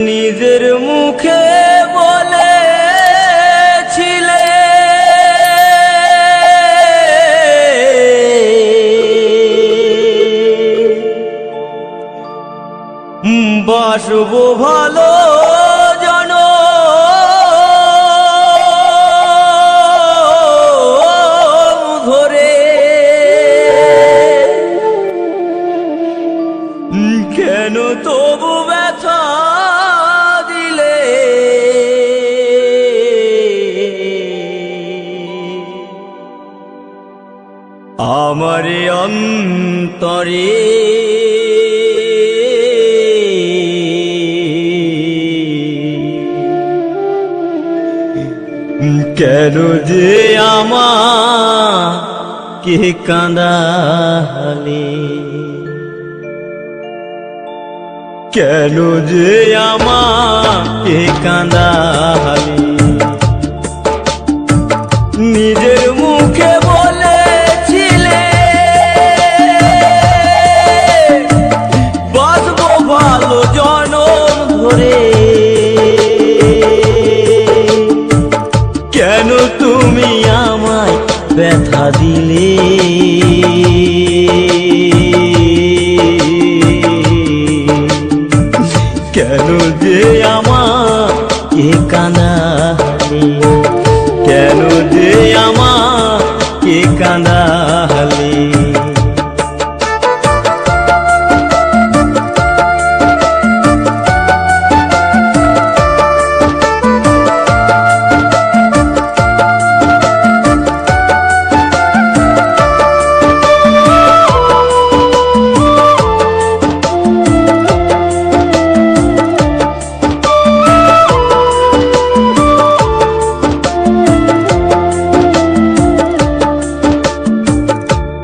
নিজের মুখে বলেছিলে। বাসব ভালো জন। ধরে। কেন তবু ব্যথা আমার অন্তরে কেন যে আমার কে কাঁদালে কেন যে আমাকে কাঁদালে নিজের দিলে। কেন যে আমার এ কানা কেন যে আমার এ কাঁদালে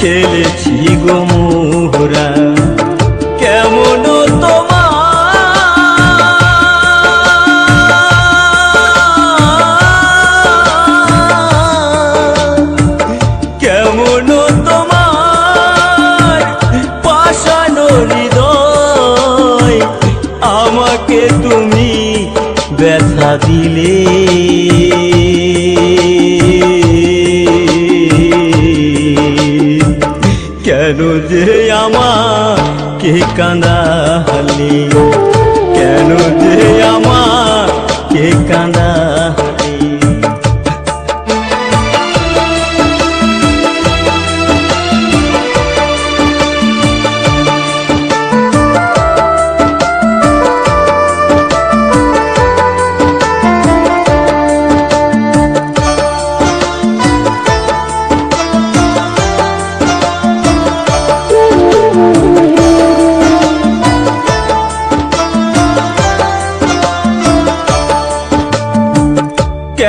খেলেছি গো মোহরা। কেমন কেমন তোমার পাশানো হৃদয়? আমাকে তুমি ব্যথা দিলে। যে কান্দা কাঁদালে কেন যে আমাকে কাঁদালে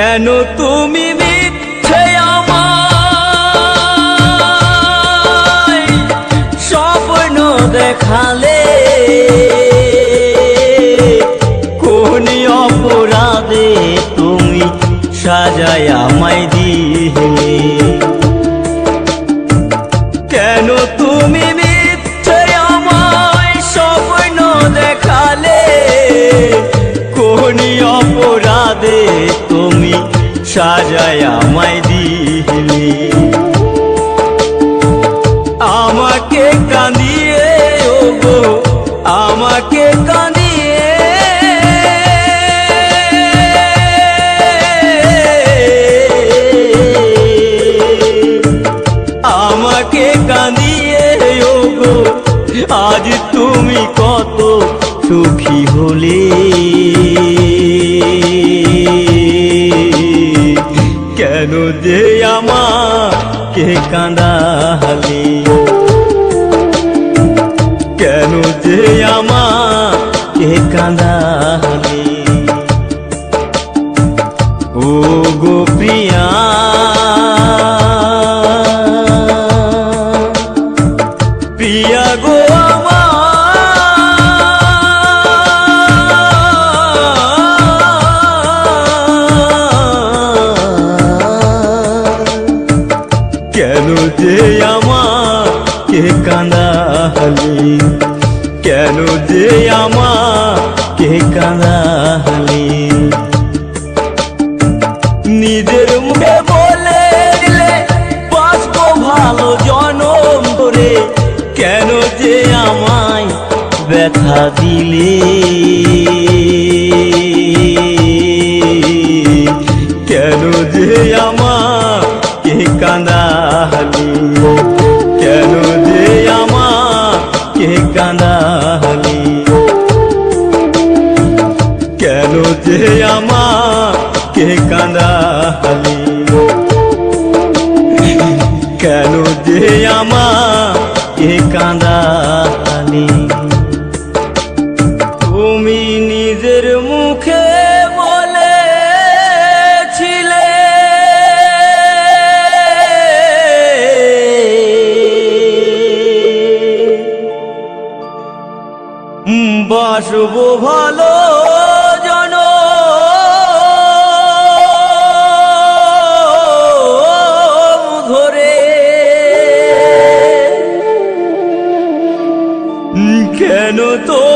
কেন তুমি মিথ্যে আমায় স্বপ্ন দেখালে? কোন অপরাধে তুমি সাজায় আমায় দিলে? তুমি সাজায় আমায় দিলে। আমাকে কাঁদিয়ে, ওগো, আমাকে কাঁদিয়ে। আমাকে কাঁদিয়ে, ওগো, আজ তুমি কত সুখী হলে। কাঁদালি কেন যে আমার কে কাঁদালি ও গো প্রিয়া। প্রিয়া গো আমার যে আমাকে কাঁদালি কেন যে আমাকে কাঁদালি নিজের মুখে বলে দিলে বাঁচবো ভালো জনম ধরে। কেন যে আমায় ব্যথা দিলে? কেন যে আমাকে যে আমাকে কাঁদালি কেন যে আমাকে কাঁদালি তুমি নিজের মুখে বলেছিলে। বাসব ভালো কেন তো